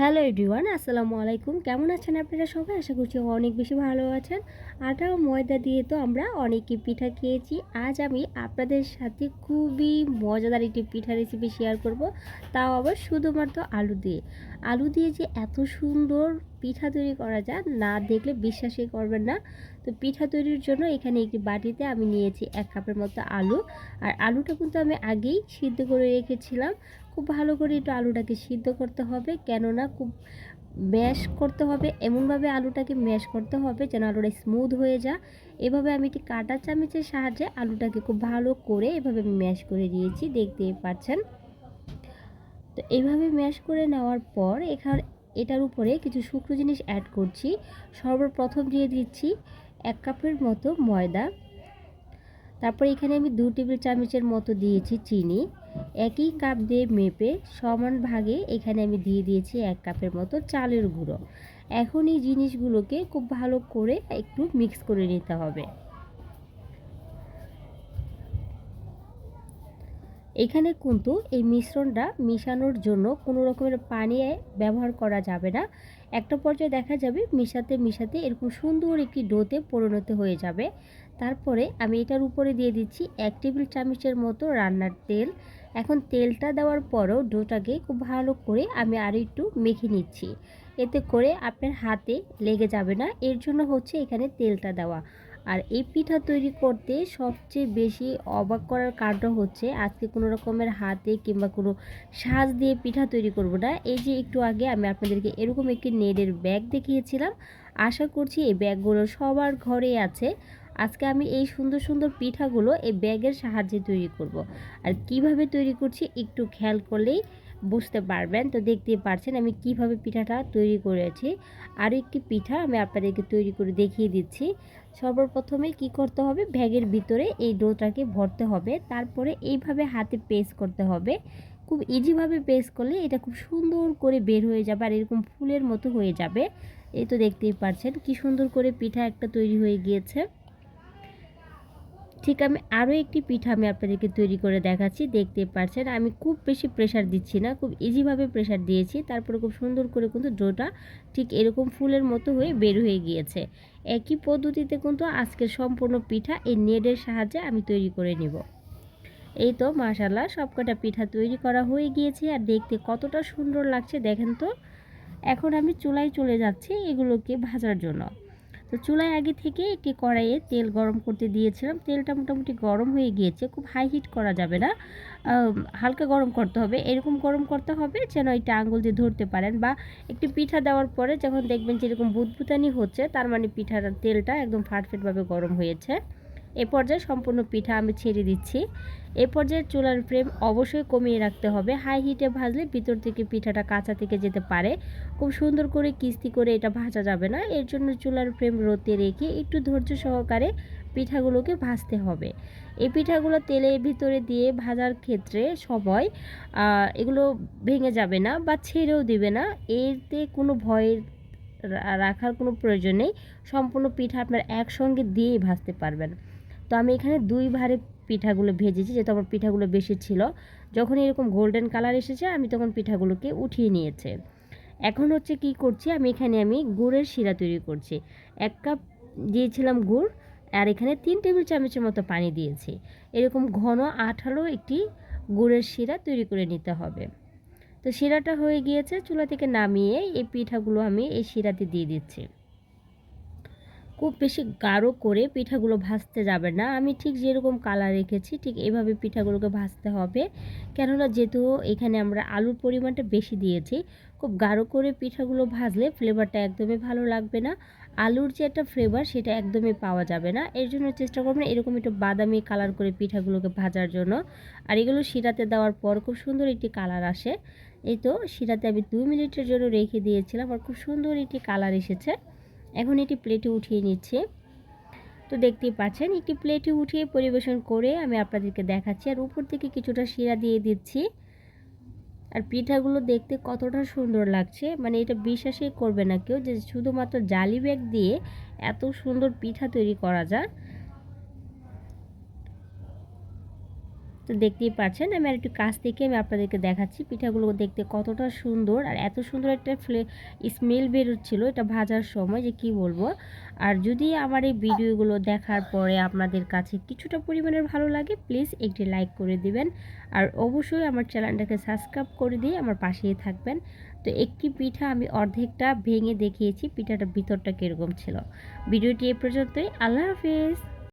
Hello everyone আসসালামু আলাইকুম। কেমন আছেন আপনারা সবাই? আশা করছি অনেক বেশি ভালো আছেন। আটা ও ময়দা দিয়ে তো আমরা অনেকই পিঠা খেয়েছি। আজ আমি আপনাদের সাথে খুবই মজাদার একটি পিঠা রেসিপি শেয়ার করব। তাও আবার শুধুমাত্র আলু দিয়ে। আলু দিয়ে যে এত সুন্দর পিঠা তৈরি করা যায়, না দেখলে বিশ্বাসই করবেন না। তো পিঠা তৈরির জন্য এখানে একটি বাটিতে আমি নিয়েছি এক কাপের মতো আলু। আর আলুটা কিন্তু আমি আগেই সিদ্ধ করে রেখেছিলাম। খুব ভালো করে একটু আলুটাকে সিদ্ধ করতে হবে। কেননা খুব ম্যাশ করতে হবে, এমনভাবে আলুটাকে ম্যাশ করতে হবে যেন আলুটা স্মুথ হয়ে যা এভাবে আমি একটি কাটা চামচের সাহায্যে আলুটাকে খুব ভালো করে এভাবে আমি ম্যাশ করে দিয়েছি দেখতেই পাচ্ছেন? তো এইভাবে ম্যাশ করে নেওয়ার পর এখানে, এটার উপরে কিছু শুকনো জিনিস অ্যাড করছি। সর্বপ্রথম দিয়ে দিচ্ছি এক কাপের মতো ময়দা। তারপর এখানে আমি দু টেবিল চামচের মতো দিয়েছি চিনি। একই কাপ দিয়ে মেপে সমান ভাগে এখানে আমি দিয়ে দিয়েছি এক কাপের মতো চালের গুঁড়ো। এখন এই জিনিসগুলোকে খুব ভালো করে একটু মিক্স করে নিতে হবে। এখানে কিন্তু এই মিশ্রণটা মিশানোর জন্য কোনো রকমের পানি ব্যবহার করা যাবে না। একটা পর্যায়ে দেখা যাবে মিশাতে মিশাতে এরকম সুন্দর একটি ডোতে পরিণত হয়ে যাবে। তারপরে আমি এটার উপরে দিয়ে দিচ্ছি এক টেবিল চামচের মতো রান্নার তেল। এখন তেলটা দেওয়ার পরও ডোটাকে খুব ভালো করে আমি আর একটু মেখে নিচ্ছি। এতে করে আপনার হাতে লেগে যাবে না। এর জন্য হচ্ছে এখানে তেলটা দেওয়া। আর এই পিঠা তৈরি করতে সবচেয়ে বেশি অবাক করার কারণ হচ্ছে আজকে কোনো রকমের হাতে কিংবা কোনো সাজ দিয়ে পিঠা তৈরি করব না। এই যে একটু আগে আমি আপনাদেরকে এরকম একটি নেডের ব্যাগ দেখিয়েছিলাম। আশা করছি এই ব্যাগগুলো সবার ঘরে আছে। আজকে আমি এই সুন্দর সুন্দর পিঠাগুলো এই ব্যাগের সাহায্যে তৈরি করব। আর কীভাবে তৈরি করছি একটু খেয়াল করলেই বুঝতে পারবেন। তো দেখতেই পারছেন আমি কীভাবে পিঠাটা তৈরি করেছি। আর একটি পিঠা আমি আপনাদেরকে তৈরি করে দেখিয়ে দিচ্ছি। সর্বপ্রথমে কি করতে হবে? ব্যাগের ভিতরে এই ডোটাকে ভরতে হবে। তারপরে এইভাবে হাতে পেস্ট করতে হবে। খুব ইজিভাবে পেস্ট করলে এটা খুব সুন্দর করে বের হয়ে যাবে আর এরকম ফুলের মতো হয়ে যাবে। এই তো দেখতেই পারছেন কি সুন্দর করে পিঠা একটা তৈরি হয়ে গিয়েছে। ঠিক আমি আরও একটি পিঠা আমি আপনাদেরকে তৈরি করে দেখাচ্ছি, দেখতে পাচ্ছেন। আমি খুব বেশি প্রেশার দিচ্ছি না, খুব ইজিভাবে প্রেশার দিয়েছি। তারপরে খুব সুন্দর করে কিন্তু ডোটা ঠিক এরকম ফুলের মতো হয়ে বের হয়ে গিয়েছে। একই পদ্ধতিতে কিন্তু আজকের সম্পূর্ণ পিঠা এই নেডের সাহায্যে আমি তৈরি করে নিব। এই তো মাশাল্লাহ সবকটা পিঠা তৈরি করা হয়ে গিয়েছে আর দেখতে কতটা সুন্দর লাগছে দেখেন তো। এখন আমি চুলায় চলে যাচ্ছি এগুলোকে ভাজার জন্য। তো চুলায় আগে থেকে একটি কড়াইয়ে তেল গরম করতে দিয়েছিলাম। তেলটা মোটামুটি গরম হয়ে গিয়েছে, খুব হাই হিট করা যাবে না। হালকা গরম করতে হবে। এরকম গরম করতে হবে যেন এটা আঙুল দিয়ে ধরতে পারেন বা একটি পিঠা দেওয়ার পরে যখন দেখবেন যেরকম বুদবুতানি হচ্ছে, তার মানে পিঠার তেলটা একদম ফাটফেটভাবে গরম হয়েছে। এ পর্যায়ে সম্পূর্ণ পিঠা আমি ছেড়ে দিচ্ছি। এ পর্যায়ে চুলার ফ্লেম অবশ্যই কমিয়ে রাখতে হবে। হাই হিটে ভাজলে ভিতর থেকে পিঠাটা কাঁচা থেকে যেতে পারে। খুব সুন্দর করে কিস্তি করে এটা ভাজা যাবে না। এর জন্য চুলার ফ্লেম রোতে রেখে একটু ধৈর্য সহকারে পিঠাগুলোকে ভাজতে হবে। এই পিঠাগুলো তেলের ভিতরে দিয়ে ভাজার ক্ষেত্রে সময় এগুলো ভেঙে যাবে না বা ছেড়েও দিবে না। এতে কোনো ভয়ের রাখার কোনো প্রয়োজন নেই। সম্পূর্ণ পিঠা আপনার একসঙ্গে দিয়েই ভাজতে পারবেন। তো আমি এখানে দুই ভারে পিঠাগুলো ভেজেছি, যেহেতু আমার পিঠাগুলো বেশি ছিল। যখন এরকম গোল্ডেন কালার এসেছে, আমি তখন পিঠাগুলোকে উঠিয়ে নিয়েছে। এখন হচ্ছে কি করছি, আমি এখানে আমি গুড়ের শিরা তৈরি করছি। এক কাপ দিয়েছিলাম গুড়, আর এখানে তিন টেবিল চামচের মতো পানি দিয়েছি। এরকম ঘন আঠালো একটি গুড়ের শিরা তৈরি করে নিতে হবে। তো শিরাটা হয়ে গিয়েছে, চুলা থেকে নামিয়ে এই পিঠাগুলো আমি এই শিরাতে দিয়ে দিচ্ছি। খুব বেশি গাঢ় করে পিঠাগুলো ভাজতে যাবে না। আমি ঠিক যেরকম কালার রেখেছি, ঠিক এইভাবে পিঠাগুলোকে ভাজতে হবে। কেননা যেহেতু এখানে আমরা আলুর পরিমাণটা বেশি দিয়েছি, খুব গাঢ় করে পিঠাগুলো ভাজলে ফ্লেভারটা একদমই ভালো লাগবে না। আলুর যে একটা ফ্লেভার সেটা একদমই পাওয়া যাবে না। এর জন্য চেষ্টা করবেন এরকম একটু বাদামি কালার করে পিঠাগুলোকে ভাজার জন্য। আর এগুলো শিরাতে দেওয়ার পর খুব সুন্দর একটি কালার আসে। এই তো, শিরাতে আমি দুই মিনিটের জন্য রেখে দিয়েছিলাম, আর খুব সুন্দর একটি কালার এসেছে। এখন এটি প্লেটে উঠিয়ে নিচ্ছে। তো দেখতেই পাচ্ছেন, একটি প্লেটে উঠিয়ে পরিবেশন করে আমি আপনাদেরকে দেখাচ্ছি। আর উপর থেকে কিছুটা শিরা দিয়ে দিচ্ছি। আর পিঠাগুলো দেখতে কতটা সুন্দর লাগছে। মানে এটা বিশ্বাসই করবে না কেউ যে শুধুমাত্র জালি ব্যাগ দিয়ে এত সুন্দর পিঠা তৈরি করা যায়। তো দেখতেই পাচ্ছেন, আমি আর একটু কাছ থেকে আমি আপনাদেরকে দেখাচ্ছি পিঠাগুলো দেখতে কতটা সুন্দর আর এত সুন্দর একটা ফ্লে স্মেল বেরোচ্ছিল এটা ভাজার সময় যে কি বলব। আর যদি আমার এই ভিডিওগুলো দেখার পরে আপনাদের কাছে কিছুটা পরিমাণের ভালো লাগে প্লিজ একটি লাইক করে দিবেন। আর অবশ্যই আমার চ্যানেলটাকে সাবস্ক্রাইব করে দিয়ে আমার পাশেই থাকবেন। তো একটি পিঠা আমি অর্ধেকটা ভেঙে দেখিয়েছি, পিঠাটা ভিতরটা কীরকম ছিল। ভিডিওটি এ পর্যন্তই, আল্লাহ হাফিজ।